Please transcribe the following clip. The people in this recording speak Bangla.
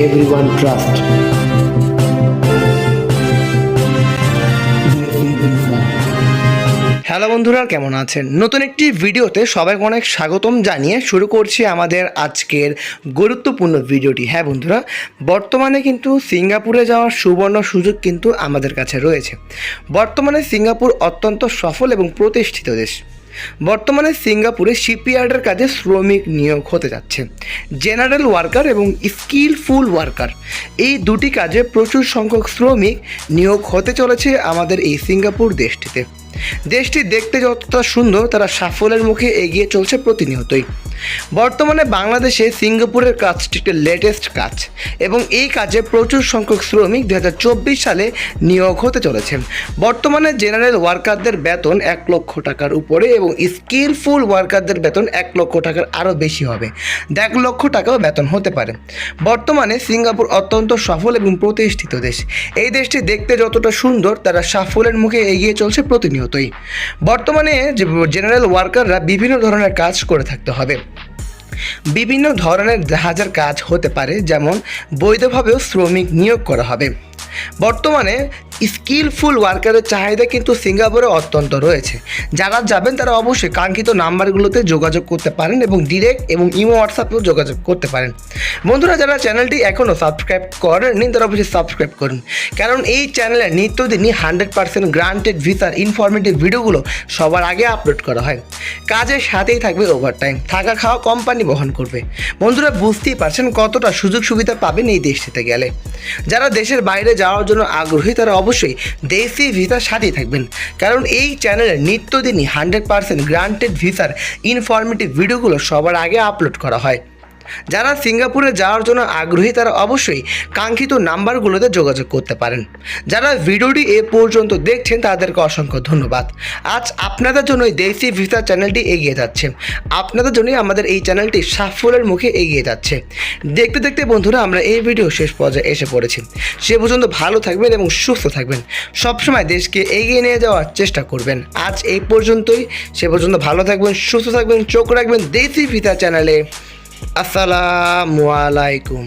everyone trust. হ্যালো বন্ধুরা, কেমন আছেন? নতুন একটি ভিডিওতে সবাইকে অনেক স্বাগতম জানিয়ে শুরু করছি আমাদের আজকের গুরুত্বপূর্ণ ভিডিওটি। হ্যাঁ বন্ধুরা, বর্তমানে কিন্তু সিঙ্গাপুরে যাওয়ার সুবর্ণ সুযোগ কিন্তু আমাদের কাছে রয়েছে। বর্তমানে সিঙ্গাপুর অত্যন্ত সফল এবং প্রতিষ্ঠিত দেশ। বর্তমানে সিঙ্গাপুরে শিপইয়ার্ডের কাজে শ্রমিক নিয়োগ হতে যাচ্ছে। জেনারেল ওয়ার্কার এবং স্কিলফুল ওয়ার্কার। এই দুটি কাজে প্রচুর সংখ্যক শ্রমিক নিয়োগ হতে চলেছে আমাদের এই সিঙ্গাপুর দেশটিতে। দেশটি দেখতে যতটা সুন্দর, তারা সাফল্যের মুখে এগিয়ে চলছে প্রতিনিয়তই। বর্তমানে বাংলাদেশে সিঙ্গাপুরের কাজটি একটি লেটেস্ট কাজ এবং এই কাজে প্রচুর সংখ্যক শ্রমিক দু হাজার চব্বিশ সালে নিয়োগ হতে চলেছে বর্তমানে জেনারেল ওয়ার্কারদের বেতন এক লক্ষ টাকার উপরে এবং স্কিলফুল ওয়ার্কারদের বেতন এক লক্ষ টাকার আরও বেশি হবে। দেড় লক্ষ টাকাও বেতন হতে পারে। বর্তমানে সিঙ্গাপুর অত্যন্ত সফল এবং প্রতিষ্ঠিত দেশ। এই দেশটি দেখতে যতটা সুন্দর, তারা সাফল্যের মুখে এগিয়ে চলছে প্রতিনিয়তই বর্তমানে যে জেনারেল ওয়ার্কাররা বিভিন্ন ধরনের কাজ করে থাকতে হবে। বিভিন্ন ধরনের জাহাজের কাজ হতে পারে, যেমন বৈধভাবেও শ্রমিক নিয়োগ করা হবে। বর্তমানে স্কিলফুল ওয়ার্কারের চাহিদা কিন্তু সিঙ্গাপুরে অত্যন্ত রয়েছে। যারা যাবেন, তারা অবশ্যই কাঙ্ক্ষিত নাম্বারগুলোতে যোগাযোগ করতে পারেন এবং ডিরেক্ট এবং ইমো হোয়াটসঅ্যাপেও যোগাযোগ করতে পারেন। বন্ধুরা, যারা চ্যানেলটি এখনও সাবস্ক্রাইব করেননি, তারা অবশ্যই সাবস্ক্রাইব করুন। কারণ এই চ্যানেলে নিত্যদিনই হান্ড্রেড পার্সেন্ট গ্রান্টেড ভিসার ইনফরমেটিভ ভিডিওগুলো সবার আগে আপলোড করা হয়। কাজের সাথেই থাকবে ওভারটাইম থাকা খাওয়া কোম্পানি বহন করবে। বন্ধুরা, বুঝতেই পারছেন কতটা সুযোগ সুবিধা পাবেন এই দেশটিতে গেলে। যারা দেশের বাইরে যাওয়ার জন্য আগ্রহী, তারা অবশ্যই দেশি ভিসার সাথেই থাকবেন। কারণ এই চ্যানেলে নিত্যদিনই হান্ড্রেড পার্সেন্ট গ্রান্টেড ভিসার ইনফরমেটিভ ভিডিওগুলো সবার আগে আপলোড করা হয়। যারা সিঙ্গাপুরে যাওয়ার জন্য আগ্রহী, তারা অবশ্যই কাঙ্ক্ষিত নাম্বারগুলোতে যোগাযোগ করতে পারেন। যারা ভিডিওটি এ পর্যন্ত দেখছেন, তাদেরকে অসংখ্য ধন্যবাদ। আজ আপনাদের জন্য এই দেশি ভিসা চ্যানেলটি এগিয়ে যাচ্ছে। আপনাদের জন্যই আমাদের এই চ্যানেলটি সাফল্যের মুখে এগিয়ে যাচ্ছে। দেখতে দেখতে বন্ধুরা, আমরা এই ভিডিও শেষ পর্যায়ে এসে পড়েছি। সে পর্যন্ত ভালো থাকবেন এবং সুস্থ থাকবেন। সবসময় দেশকে এগিয়ে নিয়ে যাওয়ার চেষ্টা করবেন। আজ এই পর্যন্তই। সে পর্যন্ত ভালো থাকবেন, সুস্থ থাকবেন, চোখ রাখবেন দেশি ভিসা চ্যানেলে। আসসালামু আলাইকুম।